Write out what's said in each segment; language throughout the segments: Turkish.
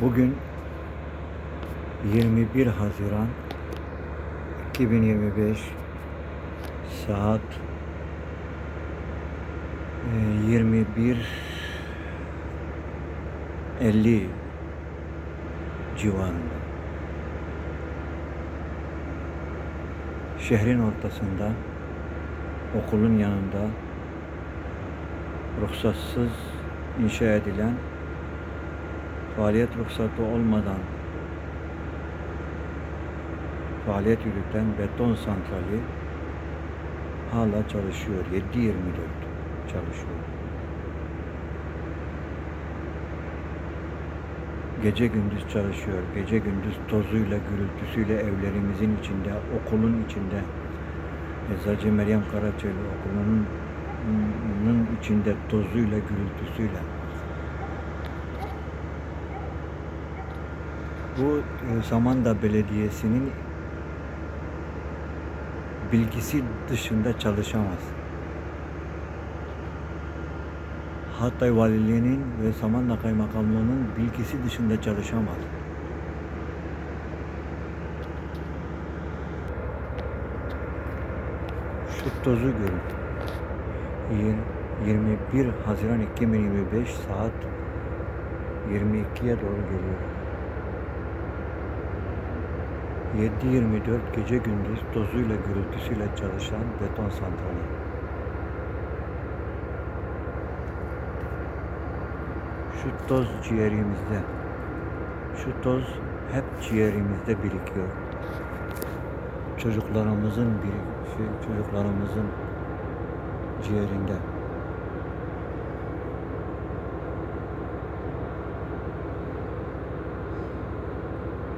Bugün 21 Haziran 2025 saat e, 21.50 civarında. Şehrin ortasında okulun yanında ruhsatsız inşa edilen faaliyet ruhsatı olmadan faaliyet yürüten beton santrali hala çalışıyor. 7-24 çalışıyor. Gece gündüz çalışıyor. Gece gündüz tozuyla, gürültüsüyle evlerimizin içinde, okulun içinde, Eczacı Meryem Karaçeli okulunun içinde tozuyla, gürültüsüyle. Bu e, Samandağ Belediyesi'nin bilgisi dışında çalışamaz. Hatay Valiliği'nin ve Samandağ Kaymakamlığı'nın bilgisi dışında çalışamaz. Şu tozu görün. Yir- 21 Haziran 2025 saat 22'ye doğru geliyor. 7-24 gece gündüz tozuyla gürültüsüyle çalışan beton santrali. Şu toz ciğerimizde. Şu toz hep ciğerimizde birikiyor. Çocuklarımızın bir şey, çocuklarımızın ciğerinde.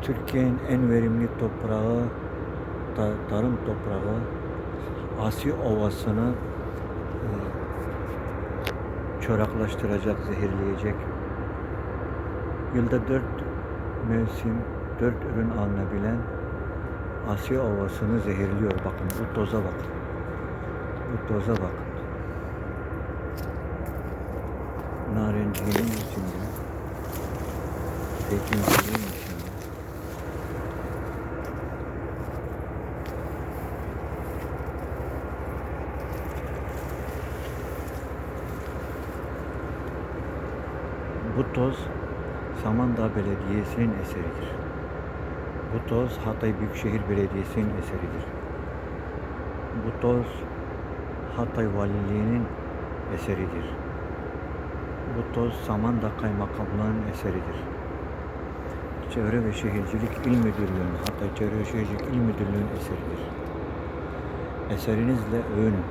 Türkiye'nin en verimli toprağı, ta- tarım toprağı, Asi Ovası'nı e, çoraklaştıracak, zehirleyecek. Yılda dört mevsim, dört ürün alınabilen Asya Ovası'nı zehirliyor. Bakın bu toza bakın. Bu toza bakın. Narencinin içinde, zeytinciliğin içinde. Bu toz Samandağ Belediyesi'nin eseridir. Bu toz Hatay Büyükşehir Belediyesi'nin eseridir. Bu toz Hatay Valiliği'nin eseridir. Bu toz Samandağ Kaymakamlığı'nın eseridir. Çevre ve Şehircilik İl Müdürlüğü'nün, Hatay Çevre ve Şehircilik İl Müdürlüğü'nün eseridir. Eserinizle övünün.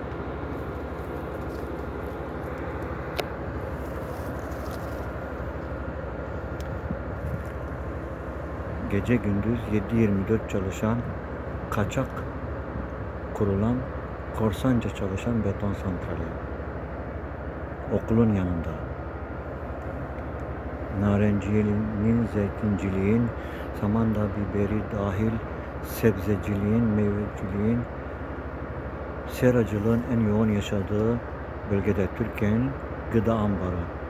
Gece gündüz 7-24 çalışan, kaçak kurulan, korsanca çalışan beton santrali. Okulun yanında. Narenciliğin, zeytinciliğin, Samandağ biberi dahil sebzeciliğin, meyveciliğin, seracılığın en yoğun yaşadığı bölgede Türkiye'nin gıda ambarı.